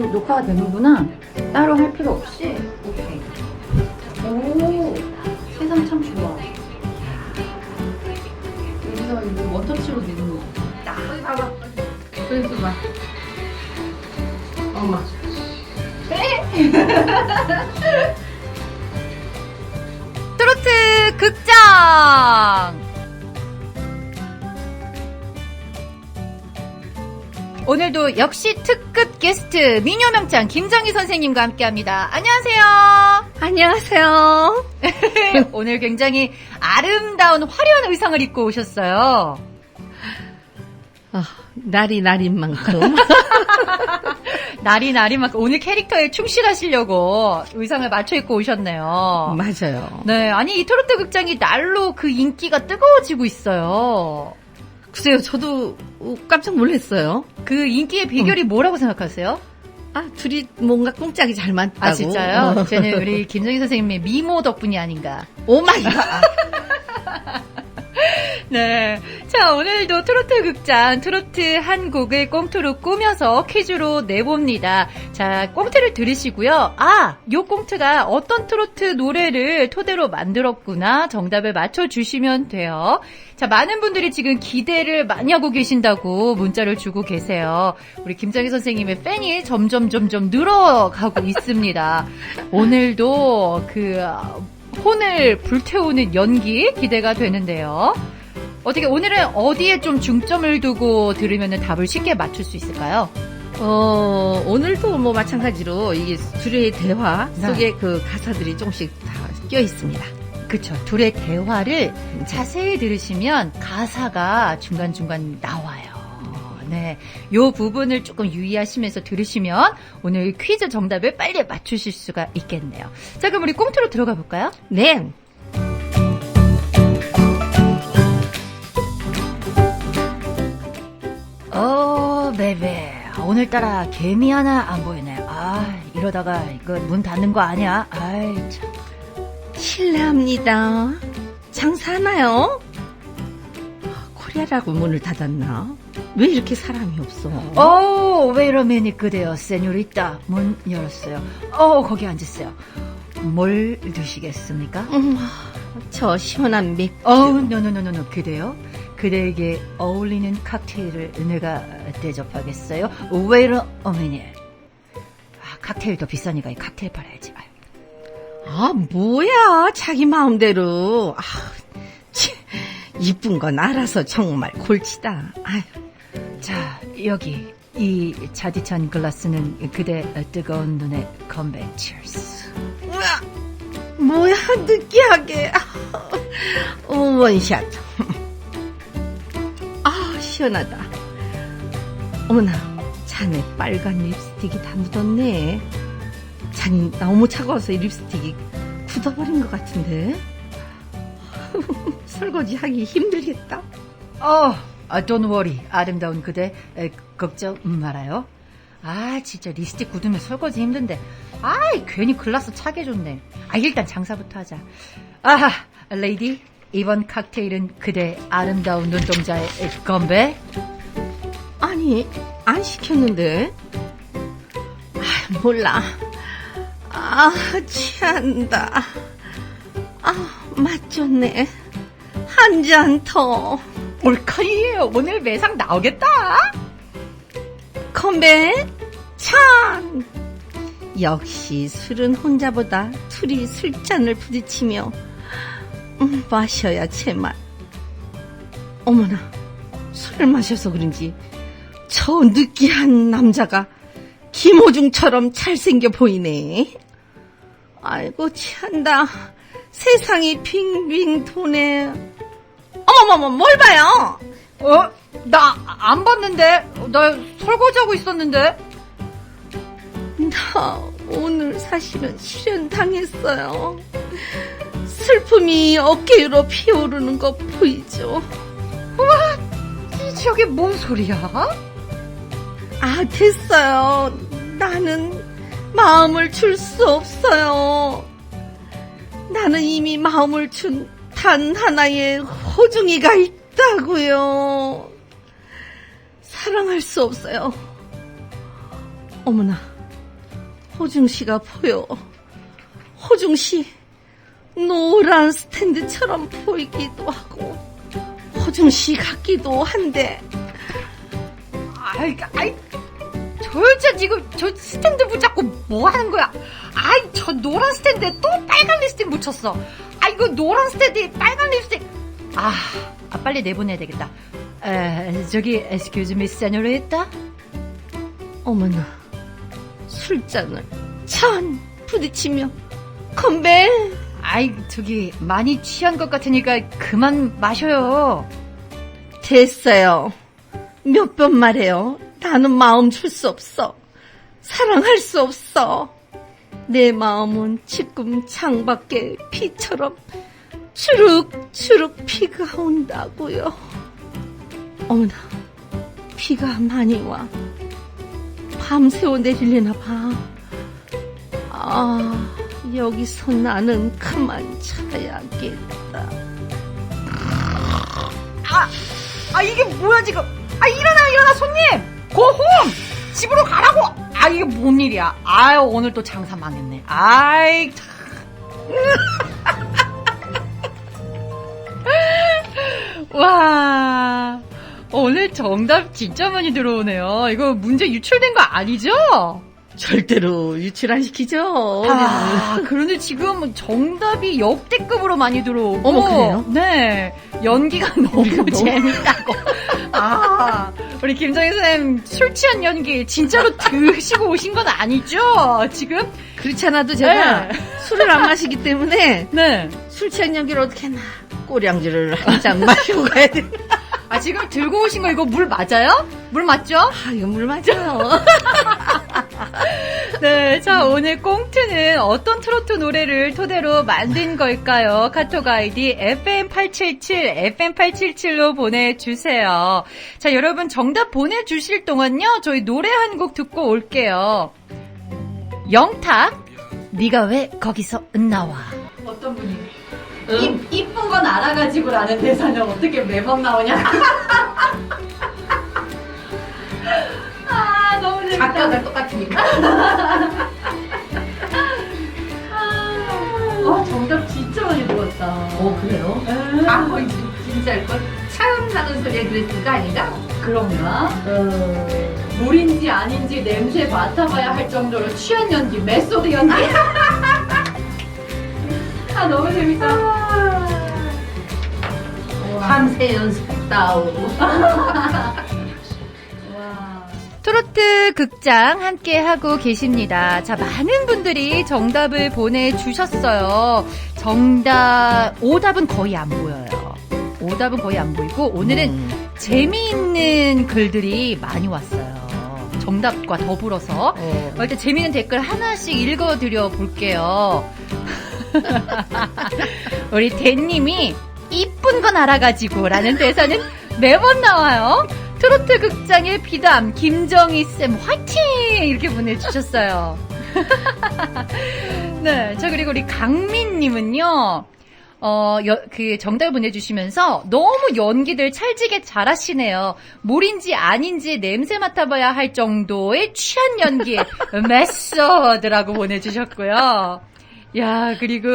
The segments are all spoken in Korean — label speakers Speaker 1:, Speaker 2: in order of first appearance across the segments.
Speaker 1: 지금 녹화가 되는구나. 따로 할 필요 없이. 오케이. 오, 세상 참 좋아. 여기서 이거 원터치로 되는 거. 딱 봐봐. 그래서 봐. 엄마.
Speaker 2: 트로트 극장! 오늘도 역시 특급 게스트 미녀명장 김정희 선생님과 함께합니다. 안녕하세요.
Speaker 3: 안녕하세요.
Speaker 2: 오늘 굉장히 아름다운 화려한 의상을 입고 오셨어요.
Speaker 3: 아, 날이 날인 만큼.
Speaker 2: 날이 날이만큼 오늘 캐릭터에 충실하시려고 의상을 맞춰 입고 오셨네요.
Speaker 3: 맞아요.
Speaker 2: 네, 아니 이 트로트 극장이 날로 그 인기가 뜨거워지고 있어요.
Speaker 3: 글쎄요, 저도 깜짝 놀랐어요.
Speaker 2: 그 인기의 비결이 뭐라고 생각하세요?
Speaker 3: 아, 둘이 뭔가 꽁짝이 잘 맞다고.
Speaker 2: 아 진짜요?
Speaker 3: 어.
Speaker 2: 저는 우리 김정희 선생님의 미모 덕분이 아닌가.
Speaker 3: 오 마이 갓.
Speaker 2: 네. 자, 오늘도 트로트 극장, 트로트 한 곡을 꽁트로 꾸며서 퀴즈로 내봅니다. 자, 꽁트를 들으시고요. 아, 요 꽁트가 어떤 트로트 노래를 토대로 만들었구나 정답을 맞춰주시면 돼요. 자, 많은 분들이 지금 기대를 많이 하고 계신다고 문자를 주고 계세요. 우리 김정희 선생님의 팬이 점점 점점 늘어가고 있습니다. 오늘도 그 혼을 불태우는 연기 기대가 되는데요. 어떻게 오늘은 어디에 좀 중점을 두고 들으면 답을 쉽게 맞출 수 있을까요?
Speaker 3: 어, 오늘도 뭐 마찬가지로 이게 둘의 대화
Speaker 2: 네.
Speaker 3: 속에 그 가사들이 조금씩 다 껴 있습니다.
Speaker 2: 그쵸. 둘의 대화를 자세히 들으시면 가사가 중간중간 나와요. 네. 요 부분을 조금 유의하시면서 들으시면 오늘 퀴즈 정답을 빨리 맞추실 수가 있겠네요. 자, 그럼 우리 꽁트로 들어가 볼까요?
Speaker 3: 네.
Speaker 2: 어, 베베. 오늘따라 개미 하나 안 보이네. 아, 이러다가 이거 문 닫는 거 아니야? 아이, 참.
Speaker 3: 실례합니다. 장사하나요? 아, 코리아라고 문을 닫았나? 왜 이렇게 사람이 없어?
Speaker 2: 오, 웨이러맨이 그대요, 세뇨리따. 문 열었어요. 어, 거기 앉으세요. 뭘 드시겠습니까?
Speaker 3: 음, 저 시원한 맥주.
Speaker 2: 어우, 노노노노노, 그대요? 그대에게 어울리는 칵테일을 내가 대접하겠어요. 웨이러맨이. 아, 칵테일 더 비싸니까 이 칵테일 팔아야지. 아,
Speaker 3: 뭐야. 자기 마음대로. 아, 치, 이쁜 건 알아서 정말 골치다. 아유,
Speaker 2: 자, 여기 이 자디찬 글라스는 그대 뜨거운 눈에 건배 치얼스.
Speaker 3: 뭐야. 뭐야, 느끼하게. 어, 원샷. 아, 시원하다. 어머나, 자네 빨간 립스틱이 다 묻었네. 잔이 너무 차가워서 이 립스틱이 굳어버린 것 같은데. 설거지 하기 힘들겠다.
Speaker 2: 어, 아, don't worry. 아름다운 그대 에, 걱정 말아요. 아, 진짜 립스틱 굳으면 설거지 힘든데. 아이, 괜히 글라스 차게 줬네. 아, 일단 장사부터 하자. 아하, 레이디. 이번 칵테일은 그대 아름다운 눈동자의 건배.
Speaker 3: 아니, 안 시켰는데? 아, 몰라. 아, 취한다. 아, 맛 좋네. 한 잔 더.
Speaker 2: 올카이에요. 오늘 매상 나오겠다.
Speaker 3: 건배, 찬! 역시 술은 혼자보다 둘이 술잔을 부딪히며, 음, 마셔야 제맛. 어머나, 술을 마셔서 그런지, 저 느끼한 남자가 김호중처럼 잘생겨 보이네. 아이고, 취한다. 세상이 빙빙 도네. 어머머머, 뭘 봐요?
Speaker 2: 어? 나 안 봤는데? 나 설거지하고 있었는데?
Speaker 3: 나 오늘 사실은 실현 당했어요. 슬픔이 어깨 위로 피어오르는 거 보이죠?
Speaker 2: 이 저게 뭔 소리야?
Speaker 3: 아, 됐어요. 나는 마음을 줄 수 없어요. 나는 이미 마음을 준 단 하나의 호중이가 있다고요. 사랑할 수 없어요. 어머나, 호중 씨가 보여. 호중 씨 노란 스탠드처럼 보이기도 하고 호중 씨 같기도 한데
Speaker 2: 아이, 아이, 저 여자 지금 저 스탠드 붙잡고 뭐 하는 거야? 아이, 저 노란 스탠드에 또 빨간 립스틱 묻혔어. 아, 이거 노란 스탠드에 빨간 립스틱. 아, 아 빨리 내보내야 되겠다. 에, 저기, excuse me, señorita?
Speaker 3: 어머나 술잔을 찬 부딪히며 건배
Speaker 2: 아이, 저기, 많이 취한 것 같으니까 그만 마셔요.
Speaker 3: 됐어요. 몇 번 말해요. 나는 마음 줄 수 없어. 사랑할 수 없어. 내 마음은 지금 창밖에 피처럼 주룩주룩 피가 온다고요. 어머나, 비가 많이 와. 밤새워 내리려나 봐. 아, 여기서 나는 그만 자야겠다.
Speaker 2: 아, 이게 뭐야, 지금. 아, 일어나, 일어나, 손님! 고홈! 집으로 가라고! 아, 이게 뭔 일이야. 아유, 오늘 또 장사 망했네. 아이, 참. 와. 오늘 정답 진짜 많이 들어오네요. 이거 문제 유출된 거 아니죠?
Speaker 3: 절대로 유출 안 시키죠.
Speaker 2: 아, 그런데 지금 정답이 역대급으로 많이 들어오고.
Speaker 3: 어머, 그래요?
Speaker 2: 네. 연기가 너무 재밌다고. 아, 우리 김정희 선생님 술 취한 연기 진짜로 드시고 오신 건 아니죠? 지금?
Speaker 3: 그렇지 않아도 제가
Speaker 2: 네.
Speaker 3: 술을 안 마시기 때문에
Speaker 2: 네.
Speaker 3: 술 취한 연기를 어떻게 나 꼬량주를 한 잔 마시고 가야 돼.
Speaker 2: 아, 지금 들고 오신 거 이거 물 맞아요? 물 맞죠?
Speaker 3: 아, 이거 물 맞아요.
Speaker 2: 네, 자, 오늘 꽁트는 어떤 트로트 노래를 토대로 만든 걸까요? 카톡 아이디 FM877, FM877로 보내주세요. 자, 여러분 정답 보내주실 동안요, 저희 노래 한 곡 듣고 올게요. 영탁, 네가 왜 거기서 나와? 어떤 분이? 이, 이쁜 건 알아가지고라는 대사는 어떻게 매번 나오냐? 아, 재밌다.
Speaker 1: 작가가 똑같으니까.
Speaker 2: 아, 정답 진짜 많이 들었다.
Speaker 1: 어, 그래요? 아, 거의 진짜 이거 처음 하는 소리에 그랬을 거 아닌가?
Speaker 2: 그런가?
Speaker 1: 어.
Speaker 2: 물인지 아닌지 냄새 맡아봐야 할 정도로 취한 연기, 메소드 연기. 아, 너무 재밌다.
Speaker 1: 밤새 연습했다오.
Speaker 2: 트로트 극장 함께 하고 계십니다. 자, 많은 분들이 정답을 보내주셨어요. 정답, 오답은 거의 안 보여요. 오답은 거의 안 보이고, 오늘은
Speaker 3: 음.
Speaker 2: 재미있는 글들이 많이 왔어요. 정답과 더불어서.
Speaker 3: 어.
Speaker 2: 일단 재미있는 댓글 하나씩 읽어드려 볼게요. 우리 대님이 이쁜 건 알아가지고 라는 대사는 매번 나와요. 트로트 극장의 비담 김정희 쌤 화이팅! 이렇게 보내주셨어요. 네, 저 그리고 우리 강민님은요. 어, 여- 그 정답을 보내주시면서 너무 연기들 찰지게 잘하시네요. 물인지 아닌지 냄새 맡아봐야 할 정도의 취한 연기 메소드라고 보내주셨고요. 야 그리고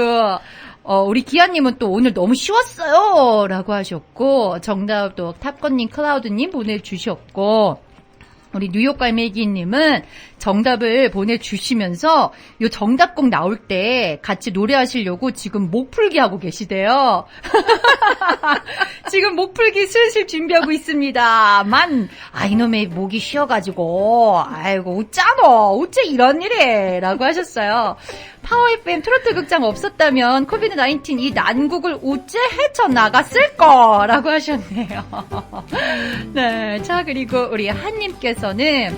Speaker 2: 어, 우리 기아님은 또 오늘 너무 쉬웠어요 라고 하셨고 정답도 탑건님 클라우드님 보내주셨고 우리 뉴욕 갈매기님은 정답을 보내주시면서 요 정답 곡 나올 때 같이 노래하시려고 지금 목 풀기 하고 계시대요. 지금 목 풀기 슬슬 준비하고 있습니다만, 아, 이놈의 목이 쉬어가지고, 아이고, 웃자노, 어째 이런 일에? 라고 하셨어요. 파워 FM 트로트 극장 없었다면, 코비드 19 이 난국을 어째 헤쳐 나갔을 거라고 하셨네요. 네. 자, 그리고 우리 한님께서는,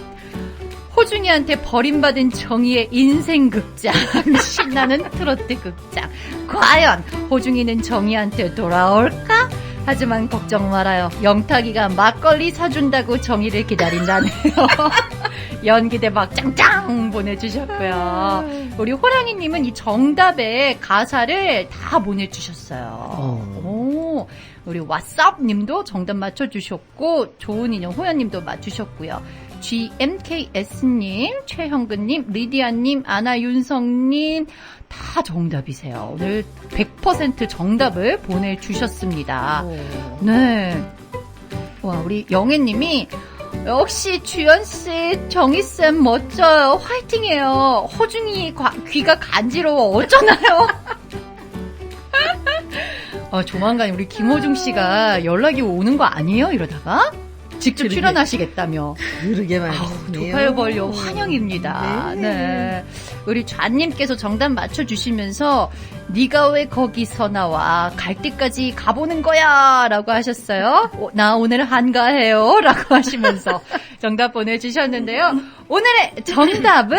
Speaker 2: 호중이한테 버림받은 정의의 인생 극장, 신나는 트로트 극장. 과연 호중이는 정의한테 돌아올까? 하지만 걱정 말아요. 영탁이가 막걸리 사준다고 정의를 기다린다네요. 연기대 막 짱짱 보내주셨고요. 우리 호랑이님은 이 정답의 가사를 다 보내주셨어요. 오, 우리 왓썹님도 정답 맞춰주셨고, 좋은 인형 호연님도 맞추셨고요. GMKS님, 최형근님, 리디아님, 아나윤성님, 다 정답이세요. 오늘 100% 정답을 보내주셨습니다.
Speaker 3: 어.
Speaker 2: 네. 와, 우리 영애님이 역시 주연씨, 정희쌤 멋져요. 화이팅해요. 허중이 과- 귀가 간지러워. 어쩌나요? 아, 조만간 우리 김호중 씨가 연락이 오는 거 아니에요? 이러다가? 직접
Speaker 3: 그러게.
Speaker 2: 출연하시겠다며.
Speaker 3: 그러게
Speaker 2: 아우,
Speaker 3: 말이네요.
Speaker 2: 조팔 벌려 환영입니다.
Speaker 3: 네.
Speaker 2: 네. 우리 좌님께서 정답 맞춰주시면서 네가 왜 거기서 나와 갈 때까지 가보는 거야 라고 하셨어요. 어, 나 오늘 한가해요 라고 하시면서 정답 보내주셨는데요. 오늘의 정답은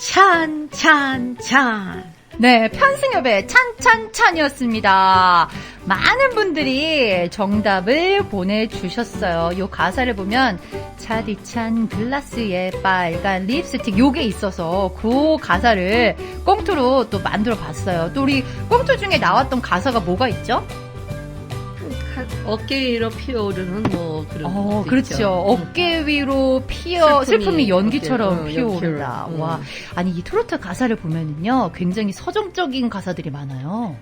Speaker 3: 찬, 찬, 찬.
Speaker 2: 네, 편승엽의 찬찬찬이었습니다. 많은 분들이 정답을 보내주셨어요. 요 가사를 보면, 차디찬 글라스에 빨간 립스틱, 요게 있어서 그 가사를 꽁투로 또 만들어 봤어요. 또 우리 꽁투 중에 나왔던 가사가 뭐가 있죠?
Speaker 3: 어깨 위로 피어오르는 뭐 그런
Speaker 2: 어, 그렇죠.
Speaker 3: 있죠.
Speaker 2: 어깨 위로 피어, 슬픔이,
Speaker 3: 슬픔이
Speaker 2: 연기처럼
Speaker 3: 어깨, 어,
Speaker 2: 피어오른다.
Speaker 3: 음.
Speaker 2: 와. 아니, 이 트로트 가사를 보면은요, 굉장히 서정적인 가사들이 많아요.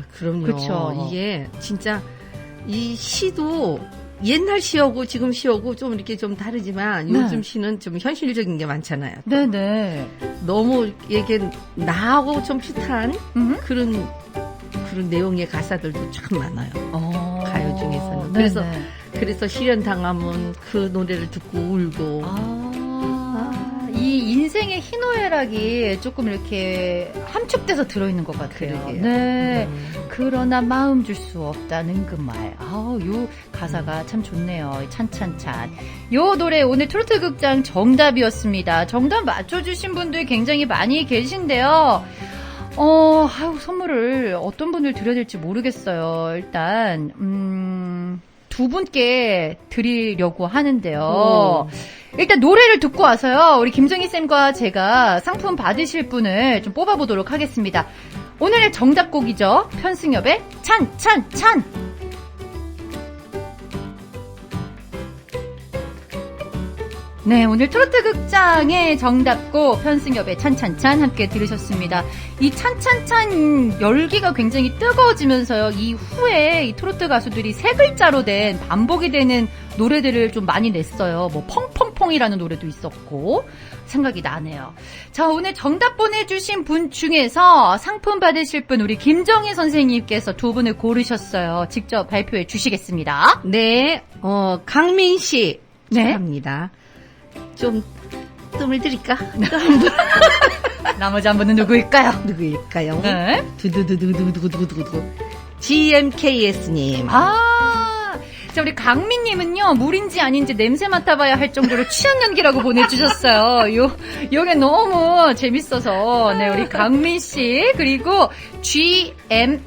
Speaker 3: 아, 그럼요.
Speaker 2: 그쵸.
Speaker 3: 이게 진짜 이 시도 옛날 시하고 지금 시하고 좀 이렇게 좀 다르지만
Speaker 2: 네.
Speaker 3: 요즘 시는 좀 현실적인 게 많잖아요.
Speaker 2: 네네.
Speaker 3: 너무 이게 나하고 좀 비슷한
Speaker 2: 음?
Speaker 3: 그런 그런 내용의 가사들도 참 많아요.
Speaker 2: 어.
Speaker 3: 가요 중에서는. 그래서
Speaker 2: 네네.
Speaker 3: 그래서 실현 당하면 그 노래를 듣고 울고
Speaker 2: 아, 이 인생의 희노애락이 조금 이렇게 함축돼서 들어있는 것 같아요.
Speaker 3: 그러게요.
Speaker 2: 네.
Speaker 3: 음.
Speaker 2: 그러나 마음 줄 수 없다는 그 말. 아우, 요 가사가 참 좋네요. 찬찬찬. 요 노래 오늘 트로트 극장 정답이었습니다. 정답 맞춰주신 분들 굉장히 많이 계신데요. 어, 아유, 선물을 어떤 분을 드려야 될지 모르겠어요. 일단, 음, 두 분께 드리려고 하는데요.
Speaker 3: 오.
Speaker 2: 일단 노래를 듣고 와서요. 우리 김정희 쌤과 제가 상품 받으실 분을 좀 뽑아보도록 하겠습니다. 오늘의 정답곡이죠. 편승엽의 찬, 찬, 찬! 네, 오늘 트로트 극장의 정답곡 편승엽의 찬찬찬 함께 들으셨습니다. 이 찬찬찬 열기가 굉장히 뜨거워지면서요. 이 후에 이 트로트 가수들이 세 글자로 된 반복이 되는 노래들을 좀 많이 냈어요. 뭐 펑펑펑이라는 노래도 있었고 생각이 나네요. 자, 오늘 정답 보내주신 분 중에서 상품 받으실 분 우리 김정희 선생님께서 두 분을 고르셨어요. 직접 발표해 주시겠습니다.
Speaker 3: 네, 어 강민 씨
Speaker 2: 네.
Speaker 3: 축하합니다. 좀 뜸을 들일까?
Speaker 2: 나머지 한 분은 누구일까요?
Speaker 3: 누구일까요?
Speaker 2: 네.
Speaker 3: 두두두두두두두두두 GMKS님.
Speaker 2: 아, 자, 우리 강민님은요, 물인지 아닌지 냄새 맡아봐야 할 정도로 취한 연기라고 보내주셨어요. 요, 요게 너무 재밌어서, 네, 우리 강민씨, 그리고 GM,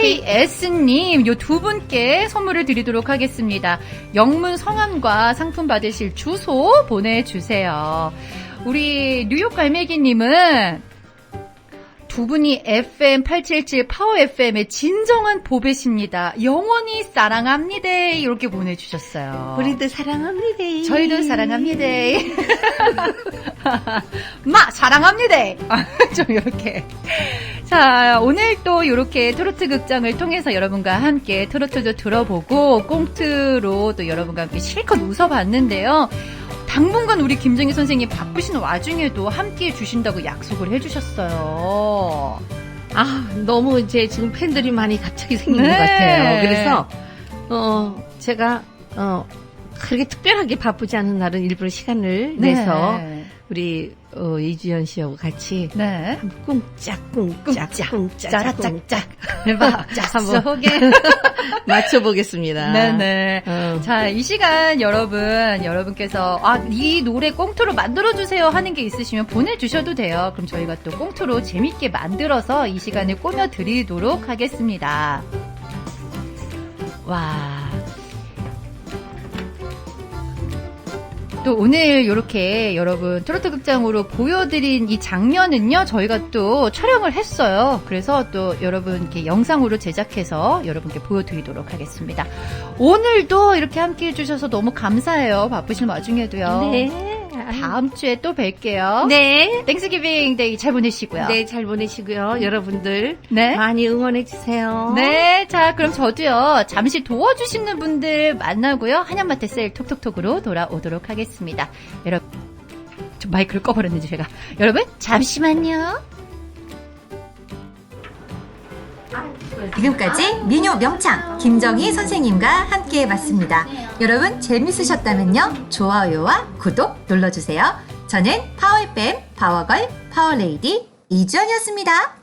Speaker 2: GMKS님, 요 두 분께 선물을 드리도록 하겠습니다. 영문 성함과 상품 받으실 주소 보내주세요. 우리 뉴욕 갈매기님은 두 분이 FM 877 파워 FM의 진정한 보배십니다. 영원히 사랑합니다. 이렇게 보내주셨어요.
Speaker 3: 우리도 사랑합니다.
Speaker 2: 저희도 사랑합니다. 마 사랑합니다. 아, 좀 이렇게. 자 오늘 또 이렇게 트로트 극장을 통해서 여러분과 함께 트로트도 들어보고 꽁트로 또 여러분과 함께 실컷 웃어봤는데요. 당분간 우리 김정희 선생님 바쁘신 와중에도 함께 해주신다고 약속을 해주셨어요.
Speaker 3: 아, 너무 이제 지금 팬들이 많이 갑자기 생긴
Speaker 2: 네.
Speaker 3: 것 같아요. 그래서, 어, 제가, 어, 그렇게 특별하게 바쁘지 않은 날은 일부러 시간을 내서
Speaker 2: 네.
Speaker 3: 우리, 어, 이주연 씨하고 같이
Speaker 2: 네.
Speaker 3: 꿍짝 꿍짝, 꿍짝,
Speaker 2: 짜라짝짝.
Speaker 3: 한번
Speaker 2: 속에.
Speaker 3: 맞춰보겠습니다.
Speaker 2: 네네.
Speaker 3: 어,
Speaker 2: 자, 이 시간 여러분, 여러분께서, 아, 이 노래 꽁트로 만들어 주세요 하는 게 있으시면 보내주셔도 돼요. 그럼 저희가 또 꽁트로 재밌게 만들어서 이 시간을 꾸며 드리도록 하겠습니다. 와. 또 오늘 이렇게 여러분 트로트 극장으로 보여드린 이 장면은요 저희가 또 촬영을 했어요. 그래서 또 여러분 이렇게 영상으로 제작해서 여러분께 보여드리도록 하겠습니다. 오늘도 이렇게 함께 해 주셔서 너무 감사해요. 바쁘신 와중에도요.
Speaker 3: 네.
Speaker 2: 다음 주에 또 뵐게요.
Speaker 3: 네.
Speaker 2: 땡스기빙 데이 잘 보내시고요.
Speaker 3: 네, 잘 보내시고요. 여러분들
Speaker 2: 네.
Speaker 3: 많이 응원해 주세요.
Speaker 2: 네, 자, 그럼 저도요, 잠시 도와주시는 분들 만나고요, 한양마트 세일 톡톡톡으로 돌아오도록 하겠습니다. 여러분, 저 마이크를 꺼버렸는지 제가. 여러분, 잠시만요.
Speaker 4: 지금까지 미녀 명창 김정희 선생님과 함께 해봤습니다. 여러분 재밌으셨다면요 좋아요와 구독 눌러주세요. 저는 파워FM 파워걸 파워레이디 이주연이었습니다.